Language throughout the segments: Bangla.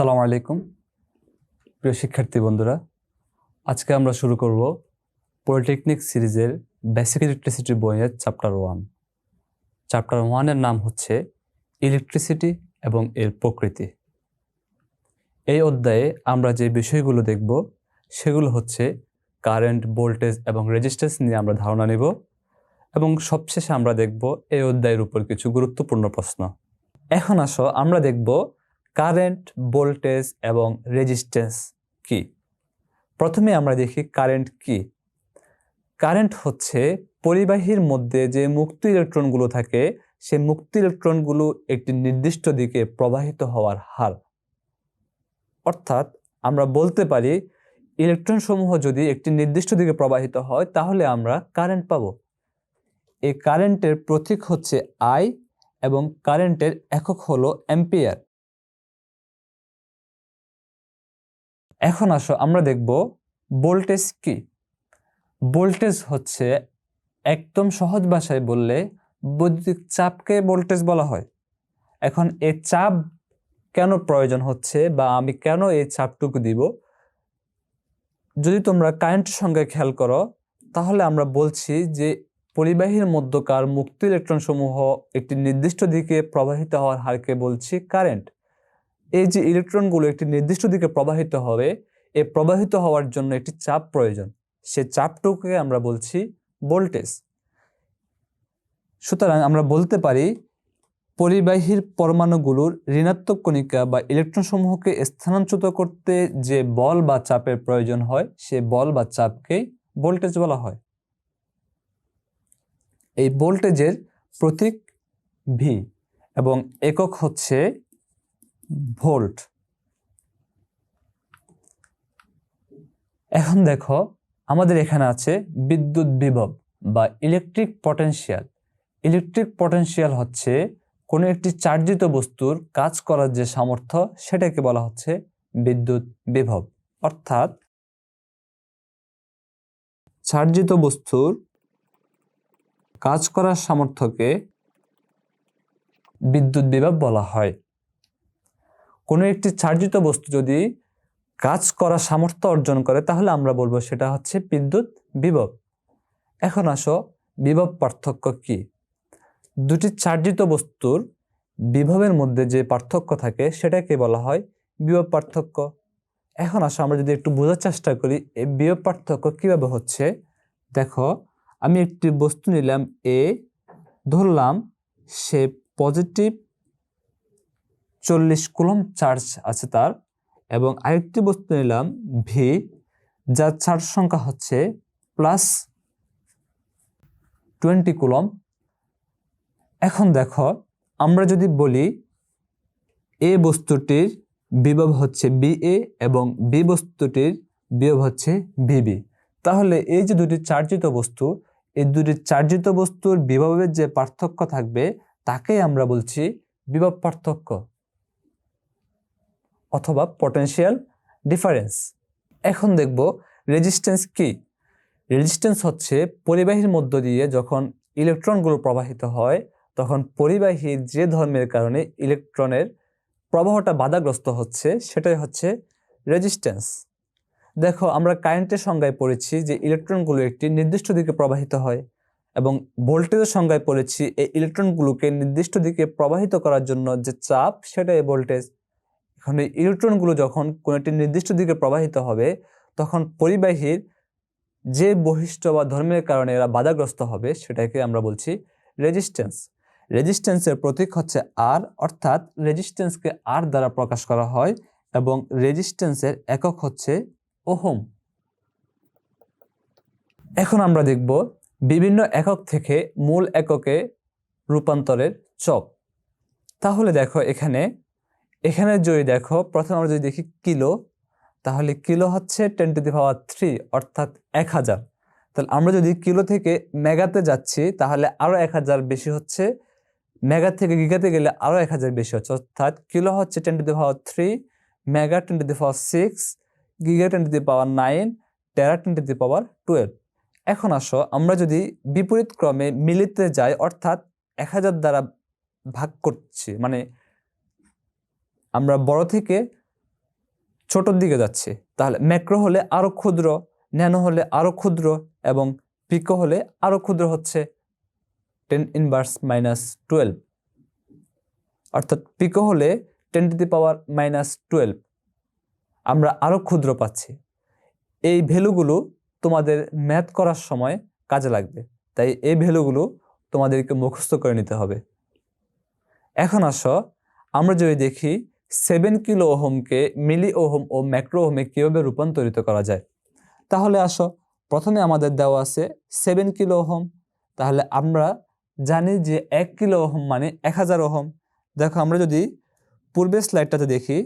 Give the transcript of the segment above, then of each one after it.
আসসালামু আলাইকুম, প্রিয় শিক্ষার্থী বন্ধুরা। আজকে আমরা শুরু করব পলিটেকনিক সিরিজের বেসিক ইলেকট্রিসিটি বইয়ের চ্যাপ্টার ওয়ান চ্যাপ্টার ওয়ানের নাম হচ্ছে ইলেকট্রিসিটি এবং এর প্রকৃতি। এই অধ্যায়ে আমরা যে বিষয়গুলো দেখব, সেগুলো হচ্ছে কারেন্ট ভোল্টেজ এবং রেজিস্ট্যান্স নিয়ে আমরা ধারণা নেব এবং সবশেষে আমরা দেখব এই অধ্যায়ের উপর কিছু গুরুত্বপূর্ণ প্রশ্ন। এখন আসো, আমরা দেখব কারেন্ট, ভোল্টেজ এবং রেজিস্ট্যান্স কি? প্রথমে আমরা দেখি কারেন্ট কি। কারেন্ট হচ্ছে পরিবাহীর মধ্যে যে মুক্ত ইলেকট্রনগুলো থাকে, সে মুক্ত ইলেকট্রনগুলো একটি নির্দিষ্ট দিকে প্রবাহিত হওয়ার হার। অর্থাৎ আমরা বলতে পারি ইলেকট্রন সমূহ যদি একটি নির্দিষ্ট দিকে প্রবাহিত হয়, তাহলে আমরা কারেন্ট পাব। এই কারেন্টের প্রতীক হচ্ছে আই এবং কারেন্টের একক হলো অ্যাম্পিয়ার। এখন আসো, আমরা দেখব ভোল্টেজ কি। ভোল্টেজ হচ্ছে একদম সহজ ভাষায় বললে বৈদ্যুতিক চাপকে ভোল্টেজ বলা হয়। এখন এই চাপ কেন প্রয়োজন হচ্ছে বা আমি কেন এই চাপটুকু দিব? যদি তোমরা কারেন্টের সঙ্গে খেয়াল করো, তাহলে আমরা বলছি যে পরিবাহীর মধ্যকার মুক্ত ইলেকট্রন সমূহ একটি নির্দিষ্ট দিকে প্রবাহিত হওয়ার হারকে বলছি কারেন্ট। এই যে ইলেকট্রনগুলো একটি নির্দিষ্ট দিকে প্রবাহিত হবে, এ প্রবাহিত হওয়ার জন্য একটি চাপ প্রয়োজন। সে চাপটুকুকে আমরা বলছি ভোল্টেজ। সুতরাং আমরা বলতে পারি, পরিবাহীর পরমাণুগুলোর ঋণাত্মক কণিকা বা ইলেকট্রন সমূহকে স্থানান্তরিত করতে যে বল বা চাপের প্রয়োজন হয়, সে বল বা চাপকেই ভোল্টেজ বলা হয়। এই ভোল্টেজের প্রতীক ভি এবং একক হচ্ছে ভোল্ট। এখন দেখো, আমাদের এখানে আছে বিদ্যুৎ বিভব বা ইলেকট্রিক পটেনশিয়াল ইলেকট্রিক পটেনশিয়াল হচ্ছে কোনো একটি চার্জিত বস্তুর কাজ করার যে সামর্থ্য, সেটাকে বলা হচ্ছে বিদ্যুৎ বিভব। অর্থাৎ চার্জিত বস্তুর কাজ করার সামর্থ্যকে বিদ্যুৎ বিভব বলা হয়। কোনো একটি চার্জিত বস্তু যদি কাজ করার সামর্থ্য অর্জন করে, তাহলে আমরা বলব সেটা হচ্ছে বিদ্যুৎ বিভব। এখন আসো, বিভব পার্থক্য কি? দুটি চার্জিত বস্তুর বিভবের মধ্যে যে পার্থক্য থাকে, সেটাকে বলা হয় বিভব পার্থক্য। এখন আসো, আমরা যদি একটু বোঝার চেষ্টা করি, এই বিভব পার্থক্য কীভাবে হচ্ছে? দেখো, আমি একটি বস্তু নিলাম এ ধরলাম সে পজিটিভ চল্লিশ কুলম চার্জ আছে তার এবং আরেকটি বস্তু নিলাম ভি যার চার্জ সংখ্যা হচ্ছে প্লাস টোয়েন্টি কুলম। এখন দেখো, আমরা যদি বলি এ বস্তুটির বিভব হচ্ছে বি এ এবং বি বস্তুটির বিভব হচ্ছে বিবি তাহলে এই যে দুটি চার্জিত বস্তু, এই দুটি চার্জিত বস্তুর বিভবের যে পার্থক্য থাকবে, তাকেই আমরা বলছি বিভব পার্থক্য। অথবা পটেনশিয়াল ডিফারেন্স এখন দেখব রেজিস্ট্যান্স কি। রেজিস্ট্যান্স হচ্ছে পরিবাহীর মধ্য দিয়ে যখন ইলেকট্রনগুলো প্রবাহিত হয়, তখন পরিবাহীর যে ধর্মের কারণে ইলেকট্রনের প্রবাহটা বাধাগ্রস্ত হচ্ছে, সেটাই হচ্ছে রেজিস্ট্যান্স দেখো, আমরা কারেন্টের সংজ্ঞায় পড়েছি যে ইলেকট্রনগুলো একটি নির্দিষ্ট দিকে প্রবাহিত হয় এবং ভোল্টেজের সংজ্ঞায় পড়েছি, এই ইলেকট্রনগুলোকে নির্দিষ্ট দিকে প্রবাহিত করার জন্য যে চাপ, সেটাই ভোল্টেজ এখন ইলেকট্রনগুলো যখন কোনো একটি নির্দিষ্ট দিকে প্রবাহিত হবে, তখন পরিবাহীর যে বৈশিষ্ট্য বা ধর্মের কারণে এরা বাধাগ্রস্ত হবে, সেটাকে আমরা বলছি রেজিস্ট্যান্স রেজিস্ট্যান্সের প্রতীক হচ্ছে আর অর্থাৎ রেজিস্ট্যান্সকে আর দ্বারা প্রকাশ করা হয় এবং রেজিস্ট্যান্সের একক হচ্ছে ওহম। এখন আমরা দেখব বিভিন্ন একক থেকে মূল এককে রূপান্তরের চপ তাহলে দেখো এখানে এখানে যদি দেখো, প্রথমে আমরা যদি দেখি কিলো, তাহলে কিলো হচ্ছে ten to the power three অর্থাৎ এক হাজার। তাহলে আমরা যদি কিলো থেকে মেগাতে যাচ্ছি, তাহলে আরও এক হাজার বেশি হচ্ছে, মেগা থেকে গিগাতে গেলে আরও এক হাজার বেশি হচ্ছে। অর্থাৎ কিলো হচ্ছে ten to the power three mega ten to the power six giga ten to the power nine tera ten to the power twelve এখন আসো, আমরা যদি বিপরীত ক্রমে মিলিতে যাই, অর্থাৎ এক হাজার দ্বারা ভাগ করছি মানে আমরা বড় থেকে ছোটোর দিকে যাচ্ছে। তাহলে ম্যাক্রো হলে আরও ক্ষুদ্র, ন্যানো হলে আরও ক্ষুদ্র এবং পিকো হলে আরও ক্ষুদ্র হচ্ছে টেন ইনভার্স মাইনাস টুয়েলভ। অর্থাৎ পিকো হলে ten to the power minus twelve. আমরা আরও ক্ষুদ্র পাচ্ছি। এই ভ্যালুগুলো তোমাদের ম্যাথ করার সময় কাজে লাগবে। তাই এই ভ্যালুগুলো তোমাদেরকে মুখস্থ করে নিতে হবে। এখন আসো, আমরা যদি দেখি সেভেন কিলো ওহমকে, মিলি ওহম ও ম্যাক্রো ওহমে কীভাবে রূপান্তরিত করা যায়? তাহলে আসো, প্রথমে আমাদের দেওয়া আছে সেভেন কিলো ওহম। তাহলে আমরা জানি যে এক কিলো ওহম মানে এক হাজার ওহম। দেখো, আমরা যদি পূর্বের স্লাইডটাতে দেখি,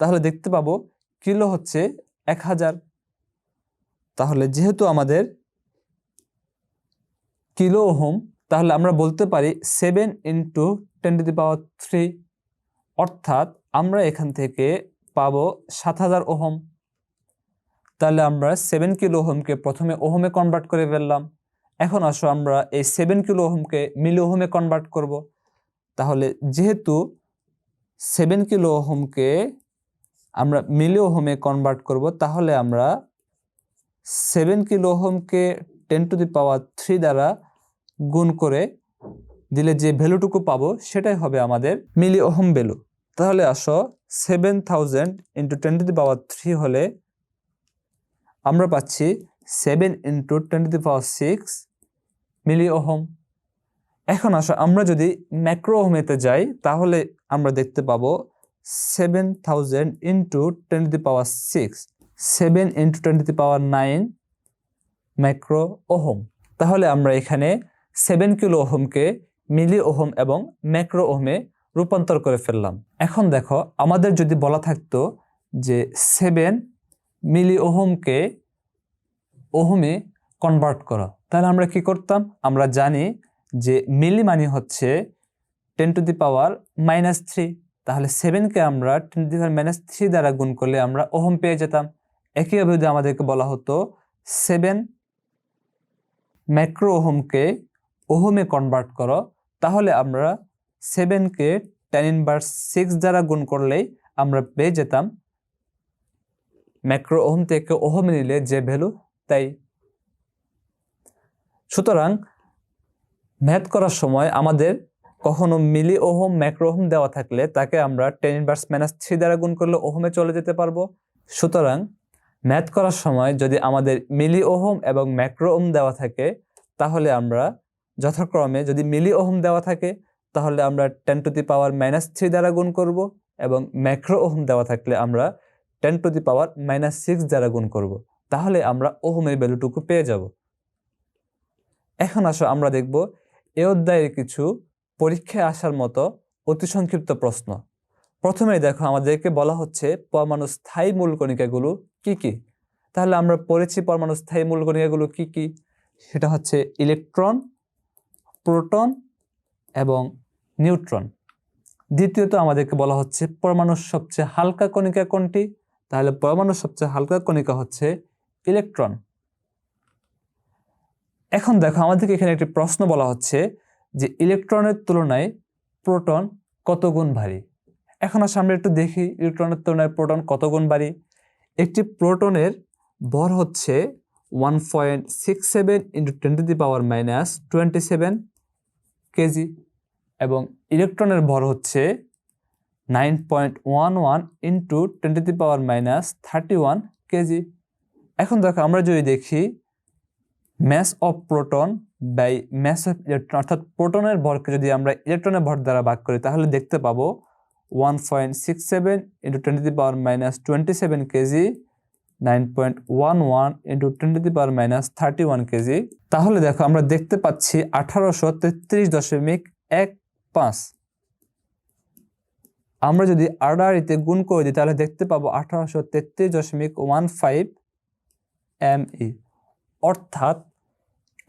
তাহলে দেখতে পাবো কিলো হচ্ছে এক হাজার। তাহলে যেহেতু আমাদের কিলো ওহম, তাহলে আমরা বলতে পারি seven into ten to the power three. অর্থাৎ আমরা এখান থেকে পাবো সাত হাজার ওহম। তাহলে আমরা সেভেন কিলো ওহমকে প্রথমে ওহমে কনভার্ট করে ফেললাম। এখন আসো আমরা এই সেভেন কিলো ওহমকে মিলি ওহমে কনভার্ট করব। তাহলে যেহেতু সেভেন কিলো ওহমকে আমরা মিলি ওহমে কনভার্ট করব, তাহলে আমরা seven kilo ওহমকে ten to the power three দ্বারা গুণ করে দিলে যে ভ্যালুটুকু পাবো সেটাই হবে আমাদের মিলি ওহম ভ্যালু। তাহলে আসো seven thousand into ten to the power three হলে আমরা পাচ্ছি seven into ten to the power six milli ohm. এখন আসো, আমরা যদি ম্যাক্রো ওহমেতে যাই, তাহলে আমরা দেখতে পাবো seven thousand into ten to the power six seven into ten to the power nine macro ohm. তাহলে আমরা এখানে সেভেন কিলো ওহমকে মিলি ওহম এবং ম্যাক্রো ওহমে রূপান্তর করে ফেললাম। এখন দেখো, আমাদের যদি বলা থাকতো যে সেভেন মিলি ওহমকে ওহমে কনভার্ট করো, তাহলে আমরা কি করতাম? আমরা জানি যে মিলি মানে হচ্ছে ten to the power minus three তাহলে সেভেনকে আমরা ten to the power minus three দ্বারা গুণ করলে আমরা ওহম পেয়ে যেতাম। একইভাবে যদি আমাদেরকে বলা হতো সেভেন ম্যাক্রো ওহমকে ওহমে কনভার্ট করো তাহলে আমরা সেভেনকে টেন ইনভার্স সিক্স দ্বারা গুণ করলেই আমরা পেয়ে যেতাম ম্যাক্রো ওহম থেকে ওহমে নিলে যে ভ্যালু তাই। সুতরাং ম্যাথ করার সময় আমাদের কখনো মিলি ওহম ম্যাক্রো ওহম দেওয়া থাকলে তাকে আমরা টেন ইনভার্স মাইনাস থ্রি দ্বারা গুণ করলে ওহমে চলে যেতে পারব। সুতরাং ম্যাথ করার সময় যদি আমাদের মিলি ওহম এবং ম্যাক্রো ওহম দেওয়া থাকে, তাহলে আমরা যথাক্রমে যদি মিলি ওহম দেওয়া থাকে, তাহলে আমরা ten to the power minus three দ্বারা গুণ করব এবং ম্যাক্রো ওহম দেওয়া থাকলে আমরা ten to the power minus six দ্বারা গুণ করব। তাহলে আমরা ওহমের ভ্যালুটুকু পেয়ে যাব। এখন আসো আমরা দেখব এ অধ্যায়ের কিছু পরীক্ষায় আসার মতো অতি সংক্ষিপ্ত প্রশ্ন। প্রথমেই দেখো আমাদেরকে বলা হচ্ছে পরমাণু স্থায়ী মূলকণিকাগুলো কি কি? তাহলে আমরা পড়েছি পরমাণু স্থায়ী মূলকণিকাগুলো কি কি? সেটা হচ্ছে ইলেকট্রন প্রোটন এবং নিউট্রন। দ্বিতীয়ত আমাদেরকে বলা হচ্ছে পরমাণুর সবচেয়ে হালকা কণিকা কোনটি? তাহলে পরমাণুর সবচেয়ে হালকা কণিকা হচ্ছে ইলেকট্রন। এখন দেখো, আমাদেরকে এখানে একটি প্রশ্ন বলা হচ্ছে যে ইলেকট্রনের তুলনায় প্রোটন কত গুণ ভারী? এখন আসলে আমরা একটু দেখি ইলেকট্রনের তুলনায় প্রোটন কত গুণ ভারী? একটি প্রোটনের ভর হচ্ছে one point six seven into ten to the power minus twenty seven KG এবং ইলেকট্রনের ভর হচ্ছে nine point one one into twenty the power minus thirty one KG. এখন দেখো, আমরা যদি দেখি mass of proton by mass of electron অর্থাৎ প্রোটনের ভরকে যদি আমরা ইলেকট্রনের ভর দ্বারা ভাগ করি, তাহলে দেখতে পাবো one point six seven into twenty the power minus twenty seven KG nine point one one into ten to the minus thirty one KG তাহলে দেখো, আমরা দেখতে পাচ্ছি আঠারোশো তেত্রিশ দশমিক এক পাঁচ। আমরা যদি আড়াআড়িতে গুণ করে দিই, তাহলে দেখতে পাবো আঠারোশো তেত্রিশ দশমিক ওয়ান ফাইভ এম ই। অর্থাৎ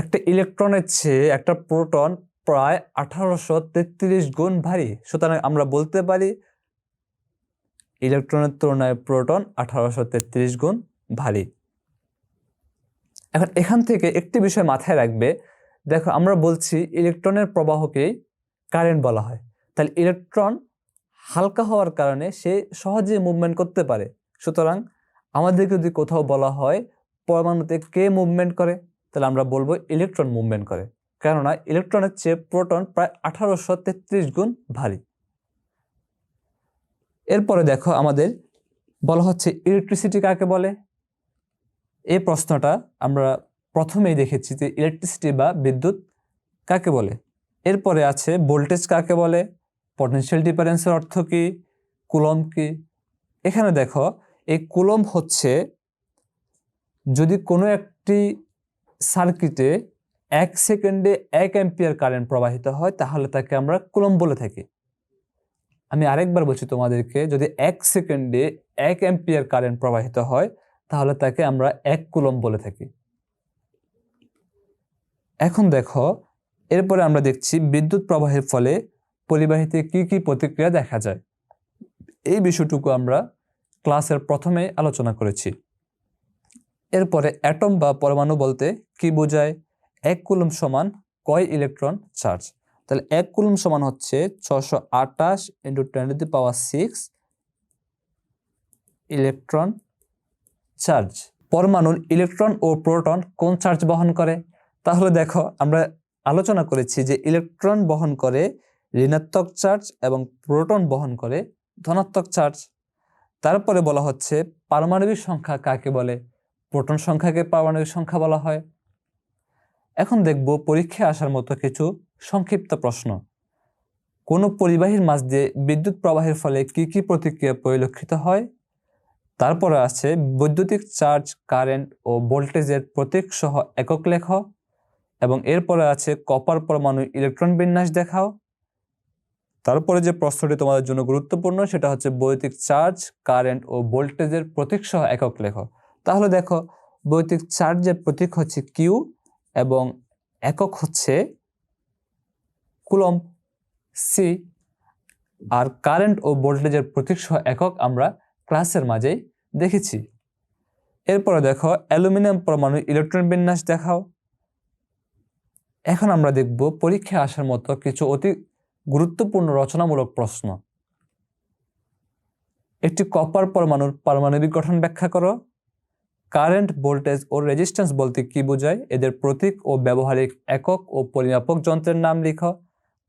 একটা ইলেকট্রনের চেয়ে একটা প্রোটন প্রায় আঠারোশো তেত্রিশ গুণ ভারী। সুতরাং আমরা বলতে পারি ইলেকট্রনের তুলনায় প্রোটন আঠারোশো তেত্রিশ গুণ ভারী। এখন এখান থেকে একটি বিষয় মাথায় রাখবে, দেখো আমরা বলছি ইলেকট্রনের প্রবাহকেই কারেন্ট বলা হয়। তাহলে ইলেকট্রন হালকা হওয়ার কারণে সে সহজে মুভমেন্ট করতে পারে। সুতরাং আমাদেরকে যদি কোথাও বলা হয় পরমাণুতে কে মুভমেন্ট করে, তাহলে আমরা বলব ইলেকট্রন মুভমেন্ট করে। কেননা ইলেকট্রনের চেয়ে প্রোটন প্রায় আঠারোশো তেত্রিশ গুণ ভারী। এরপরে দেখো আমাদের বলা হচ্ছে ইলেকট্রিসিটি কাকে বলে? এই প্রশ্নটা আমরা প্রথমেই দেখেছি যে ইলেকট্রিসিটি বা বিদ্যুৎ কাকে বলে? এরপরে আছে ভোল্টেজ কাকে বলে? পটেনশিয়াল ডিফারেন্সের অর্থ কী? কুলম কি? এখানে দেখো, এই কুলম হচ্ছে যদি কোনো একটি সার্কিটে এক সেকেন্ডে এক অ্যাম্পিয়ার কারেন্ট প্রবাহিত হয়, তাহলে তাকে আমরা কুলম বলে থাকি। আমি আরেকবার বলছি তোমাদেরকে, যদি এক সেকেন্ডে এক অ্যাম্পিয়ার কারেন্ট প্রবাহিত হয়, তাহলে তাকে আমরা এক কুলম বলে থাকি। এখন দেখো, এরপরে আমরা দেখছি বিদ্যুৎ প্রবাহের ফলে পরিবাহিতে কি কি প্রতিক্রিয়া দেখা যায়। এই বিষয়টুকু আমরা ক্লাসের প্রথমে আলোচনা করেছি। এরপরে অ্যাটম বা পরমাণু বলতে কি বোঝায়? এক কুলম সমান কয় ইলেকট্রন চার্জ তাহলে এক কুলম সমান হচ্ছে ছশো আটাশ into ten to power six electron charge পরমাণুর ইলেকট্রন ও প্রোটন কোন চার্জ বহন করে? তাহলে দেখো, আমরা আলোচনা করেছি যে ইলেকট্রন বহন করে ঋণাত্মক চার্জ এবং প্রোটন বহন করে ধনাত্মক চার্জ তারপরে বলা হচ্ছে পারমাণবিক সংখ্যা কাকে বলে? প্রোটন সংখ্যাকে পারমাণবিক সংখ্যা বলা হয়। এখন দেখব পরীক্ষায় আসার মতো কিছু সংক্ষিপ্ত প্রশ্ন। কোনো পরিবাহীর মাঝ দিয়ে বিদ্যুৎ প্রবাহের ফলে কি কি প্রতিক্রিয়া পরিলক্ষিত হয়? তারপরে আছে বৈদ্যুতিক চার্জ, কারেন্ট ও ভোল্টেজের প্রতীক সহ একক লেখ। এবং এরপরে আছে কপার পরমাণু ইলেকট্রন বিন্যাস দেখাও। তারপরে যে প্রশ্নটি তোমাদের জন্য গুরুত্বপূর্ণ, সেটা হচ্ছে বৈদ্যুতিক চার্জ, কারেন্ট ও ভোল্টেজের প্রতীক সহ একক লেখ। তাহলে দেখো, বৈদ্যুতিক চার্জের প্রতীক হচ্ছে কিউ এবং একক হচ্ছে কুলম সি আর কারেন্ট ও ভোল্টেজের প্রতীক সহ একক আমরা ক্লাসের মাঝেই দেখেছি। এরপরে দেখো অ্যালুমিনিয়াম পরমাণু ইলেকট্রন বিন্যাস দেখাও। এখন আমরা দেখব পরীক্ষায় আসার মতো কিছু অতি গুরুত্বপূর্ণ রচনামূলক প্রশ্ন। একটি কপার পরমাণুর পারমাণবিক গঠন ব্যাখ্যা করো। কারেন্ট ভোল্টেজ ও রেজিস্ট্যান্স বলতে কি বোঝায়? এদের প্রতীক ও ব্যবহারিক একক ও পরিমাপক যন্ত্রের নাম লিখো।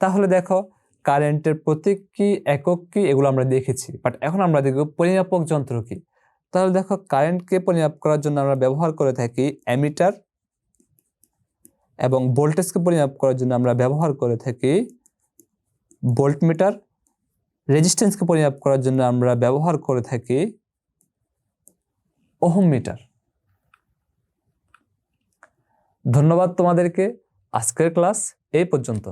তাহলে দেখো কারেন্টের প্রতীক কি, একক কি, এগুলো আমরা দেখেছি। বাট এখন আমরা দেখব পরিমাপক যন্ত্র কি। তাহলে দেখো কারেন্টকে পরিমাপ করার জন্য আমরা ব্যবহার করে থাকি অ্যামিটার এবং ভোল্টেজকে পরিমাপ করার জন্য আমরা ব্যবহার করে থাকি ভোল্টমিটার রেজিস্ট্যান্সকে পরিমাপ করার জন্য আমরা ব্যবহার করে থাকি ওহম মিটার ধন্যবাদ তোমাদেরকে। আজকের ক্লাস এই পর্যন্ত।